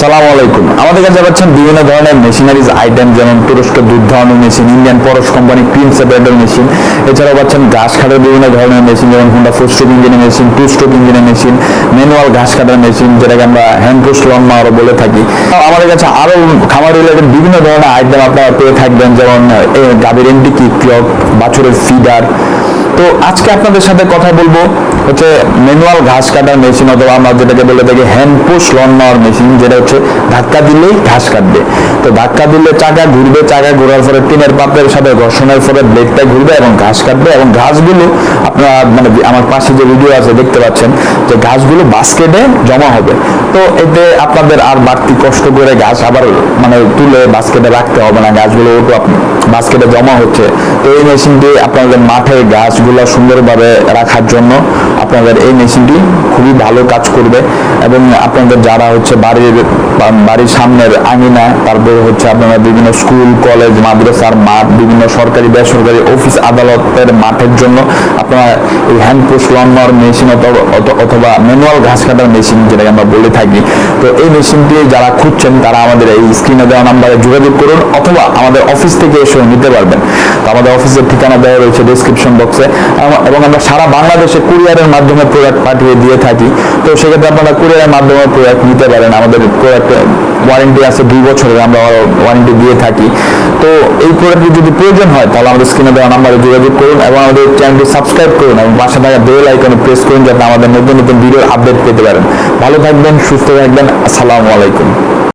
সালাম আলাইকুম। আমাদের কাছে পাচ্ছেন বিভিন্ন ধরনের মেশিনারিজ আইটেম যেমন তুরস্ক দুধ ধরনের machine Indian Parash company cream separator machine এছাড়াও পাচ্ছেন ঘাস কাটার বিভিন্ন ধরনের মেশিন যেমন হোন্ডা ফোর স্ট্রোক ইঞ্জিনের মেশিন টু স্ট্রোক ইঞ্জিনের মেশিন ম্যানুয়াল ঘাস কাটার মেশিন যেটাকে আমরা হ্যান্ড পুশ লং মারও বলে থাকি। আমাদের কাছে আরও খামার রিলেটেড বিভিন্ন ধরনের আইটেম আপনারা পেয়ে থাকবেন, যেমন গাভীর এন্টি কিক ক্লক বাছুরের ফিডার তো আজকে আপনাদের সাথে কথা বলব হচ্ছে ম্যানুয়াল ঘাস কাটার মেশিন অথবা আমরা যেটাকে বলে থাকি hand push lawn mower machine যেটা হচ্ছে ধাক্কা দিলেই ঘাস কাটবে। তো ধাক্কা দিলে চাকা ঘুরবে, চাকা ঘোরার পরে টিনের পাপের সাথে ঘর্ষণের ফলে ব্লেডটা ঘুরবে এবং ঘাস কাটবে এবং ঘাসগুলো আপনারা মানে আমার পাশে যে ভিডিও আছে দেখতে পাচ্ছেন যে ঘাসগুলো বাস্কেটে জমা হবে। তো এতে আপনাদের আর বাড়তি কষ্ট করে ঘাস আবার মানে তুলে বাস্কেটে রাখতে হবে না গাছগুলো বাস্কেটে জমা হচ্ছে। তো এই মেশিনটি আপনাদের মাঠে গাছগুলো সুন্দরভাবে রাখার জন্য আপনাদের এই মেশিনটি খুবই ভালো কাজ করবে এবং আপনাদের যারা হচ্ছে বাড়ির বাড়ির সামনের আঙিনা তারপরে হচ্ছে আপনারা বিভিন্ন স্কুল, কলেজ, মাদ্রাসার মাঠ, বিভিন্ন সরকারি, বেসরকারি অফিস, আদালতের মাঠের জন্য আপনারা এই হ্যান্ড পুশ লনমার মেশিন অথবা ম্যানুয়াল ঘাস কাটার মেশিন যেটাকে আমরা বলে থাকি। তো এই মেশিনটি যারা খুঁজছেন তারা আমাদের এই স্ক্রিনে দেওয়া নাম্বারে যোগাযোগ করুন অথবা আমাদের অফিস থেকে এসেও নিতে পারবেন। আমাদের অফিসের ঠিকানা দেওয়া রয়েছে ডিসক্রিপশন বক্সে এবং আমরা সারা বাংলাদেশে কুরিয়ারের মাধ্যমে প্রোডাক্ট পাঠিয়ে দিয়ে থাকি। তো সেক্ষেত্রে আপনারা কুরিয়ারের মাধ্যমে প্রোডাক্ট নিতে পারেন। আমাদের প্রোডাক্ট ওয়ারেন্টি আছে দুই বছরের, আমরা ওয়ারেন্টি দিয়ে থাকি। তো এই প্রোডাক্টের যদি প্রয়োজন হয়, তাহলে আমাদের স্ক্রিনে দেওয়া নাম্বারে যোগাযোগ করুন এবং আমাদের চ্যানেলটি সাবস্ক্রাইব করুন এবং পাশে থাকা বেল আইকনে প্রেস করুন যাতে আমাদের নতুন নতুন ভিডিওর আপডেট পেতে পারেন। ভালো থাকবেন, সুস্থ থাকবেন। আসসালামু আলাইকুম।